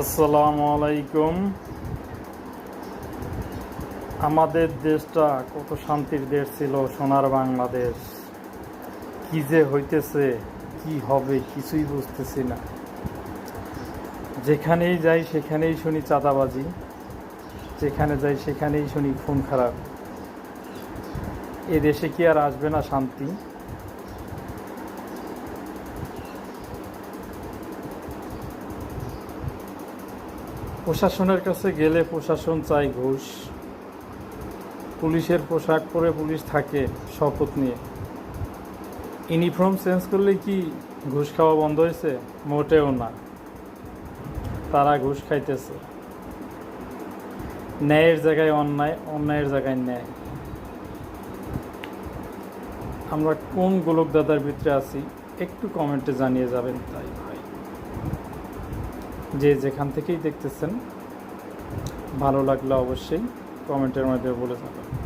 আসসালামু আলাইকুম। আমাদের দেশটা কত শান্তির দেশ ছিল, সোনার বাংলাদেশ। কি যে হইতেছে, কি হবে কিছুই বুঝতেছি না। যেখানেই যাই সেখানেই শুনি চাঁদাবাজি, যেখানে যাই সেখানেই শুনি খুন খারাপ। এ দেশে কি আর আসবে না শান্তি? প্রশাসনের কাছে গেলে প্রশাসন চাই ঘুষ। পুলিশের পোশাক পরে পুলিশ থাকে শপথ নিয়ে। ইউনিফর্ম চেঞ্জ করলে কি ঘুষ খাওয়া বন্ধ হয়েছে? মোটেও না। তারা ঘুষ খাইতেছে। ন্যায়ের জায়গায় অন্যায়, অন্যায়ের জায়গায় ন্যায়। আমরা কোন গোলক দাদার ভিতরে আছি একটু কমেন্টে জানিয়ে যাবেন তাই। যে যেখান থেকেই দেখতেছেন ভালো লাগলে অবশ্যই কমেন্টের মাধ্যমে বলে যাবেন